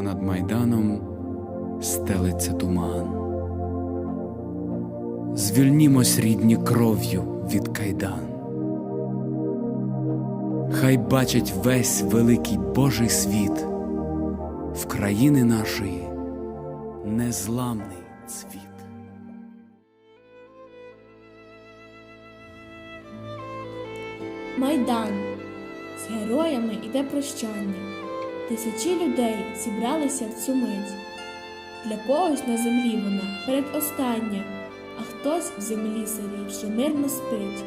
понад майданом стелиться туман. Звільнімось рідні кров'ю від кайдан. Хай бачить весь великий Божий світ в країни нашої незламний цвіт. Майдан. З героями іде прощання. Тисячі людей зібралися в цю мить. Для когось на землі вона передостання, а хтось в землі сирій вже мирно спить.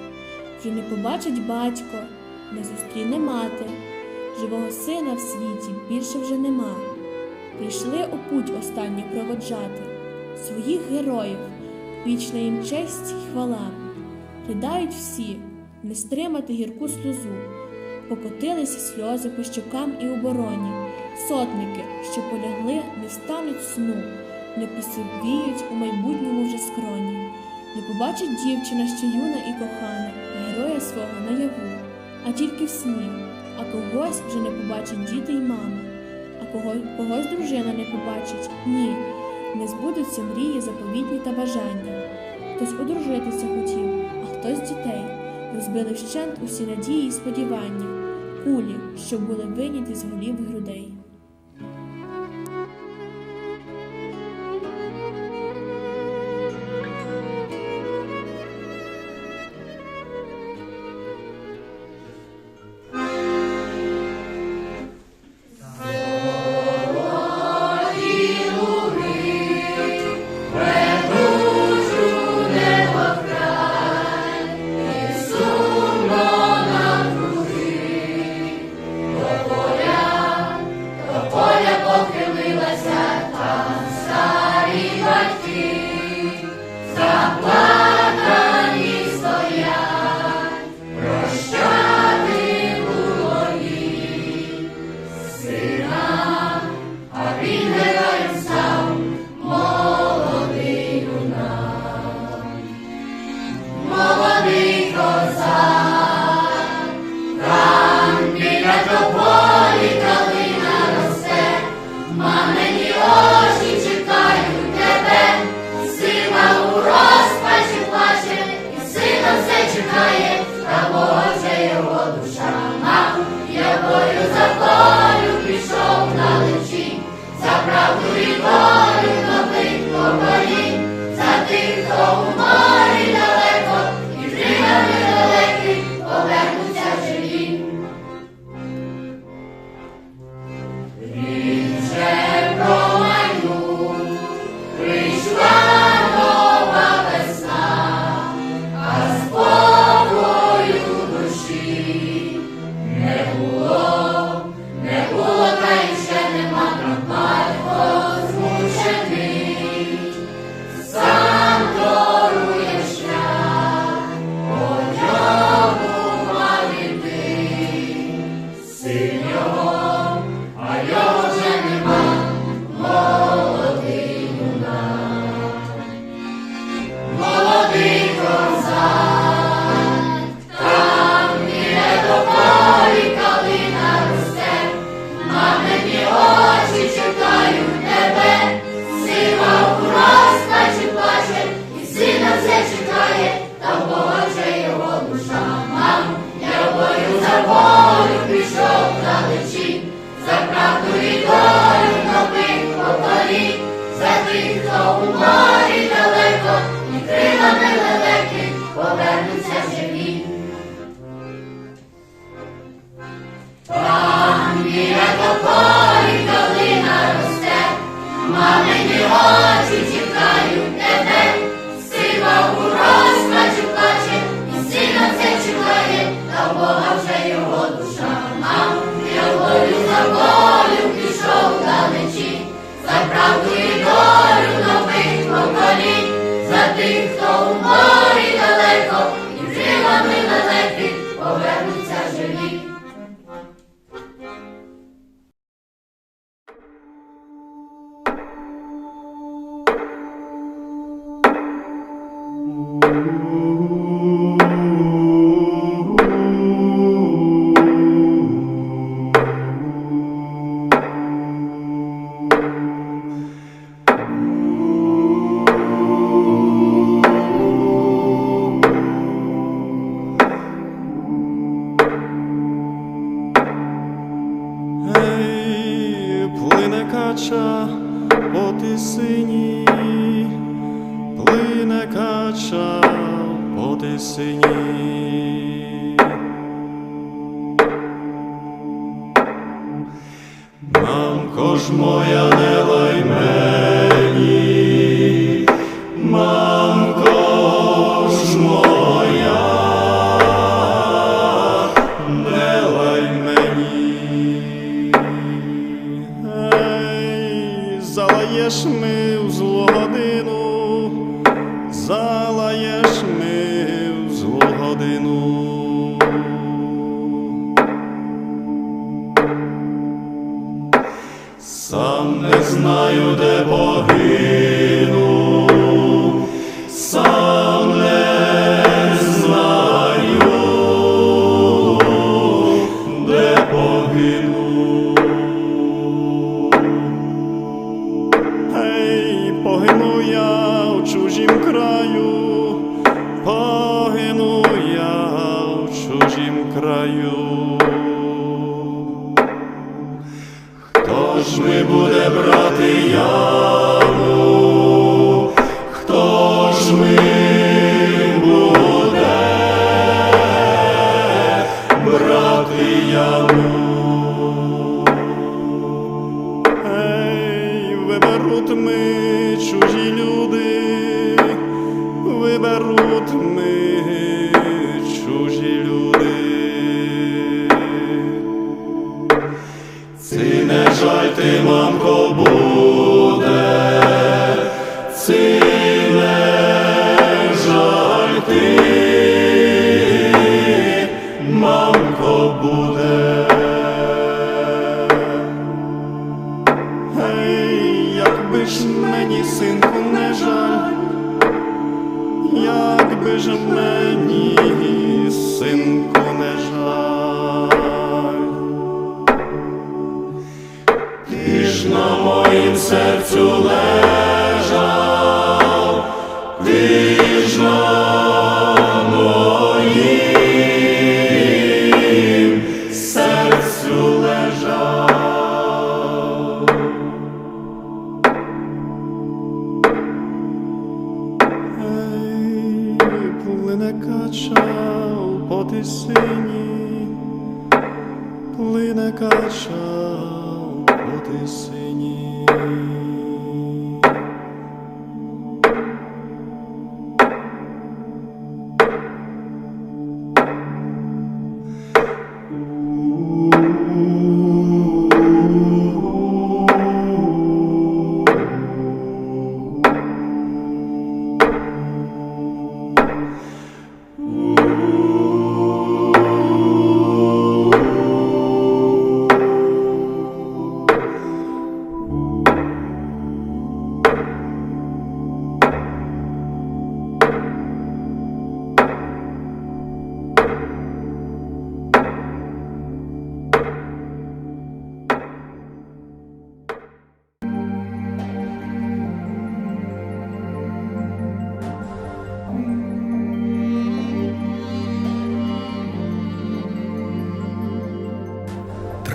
Вже не побачить батько, не зустріне мати. Живого сина в світі більше вже нема. Прийшли у путь останню проводжати своїх героїв, вічна їм честь й хвала. Ридають всі, не стримати гірку сльозу. Покотилися сльози по щокам і обороні. Сотники, що полягли, не стануть сну, не посивіють у майбутньому вже скроні. Не побачить дівчина, що юна і кохана, героя свого наяву, а тільки в сні, а когось вже не побачить діти й мама, а кого, когось дружина не побачить ні, не збудуться мрії заповітні та бажання. Хтось одружитися хотів, а хтось дітей. Розбили вщент усі надії й сподівання, кулі, що були виняті з голів грудей. 最美的花 моя, не Сам не знаю, де погину, сам не знаю, де погину. Ей, погину я в чужім краю, погину я в чужім краю. Ж ми буде брати яму? Ти ж на моїм серцю лежав, ти ж на моїм серцю лежав. Ей, плине кача по тисині, плине кача по тисині.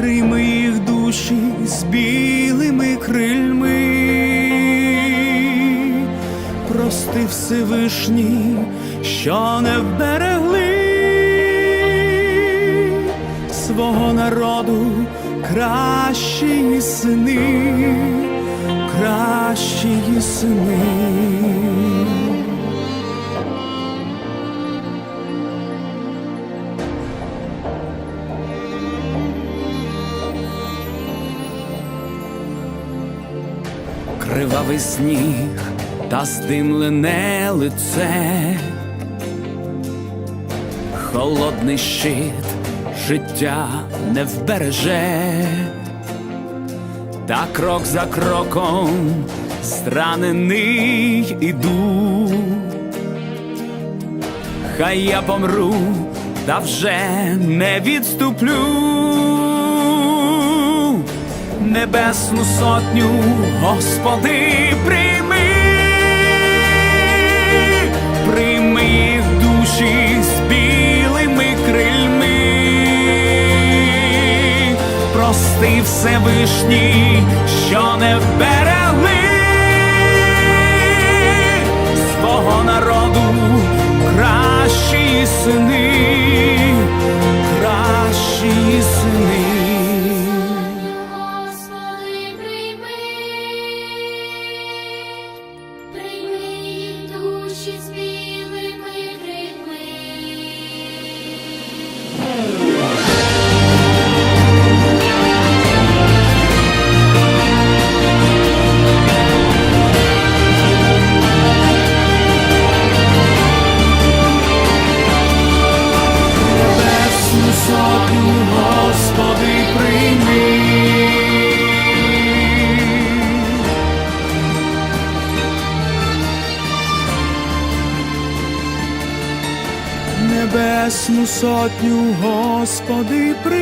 прийми їх душі з білими крильми, прости Всевишній, що не вберегли свого народу кращі сини, кращі сини. Кривавий сніг та здимлене лице, холодний щит життя не вбереже, та крок за кроком зранений іду. Хай я помру, та вже не відступлю небесну сотню, Господи, прийми, прийми їх душі з білими крильми, прости Всевишній, що не вберегли свого народу кращі сини, Сотню, Господи, прийми.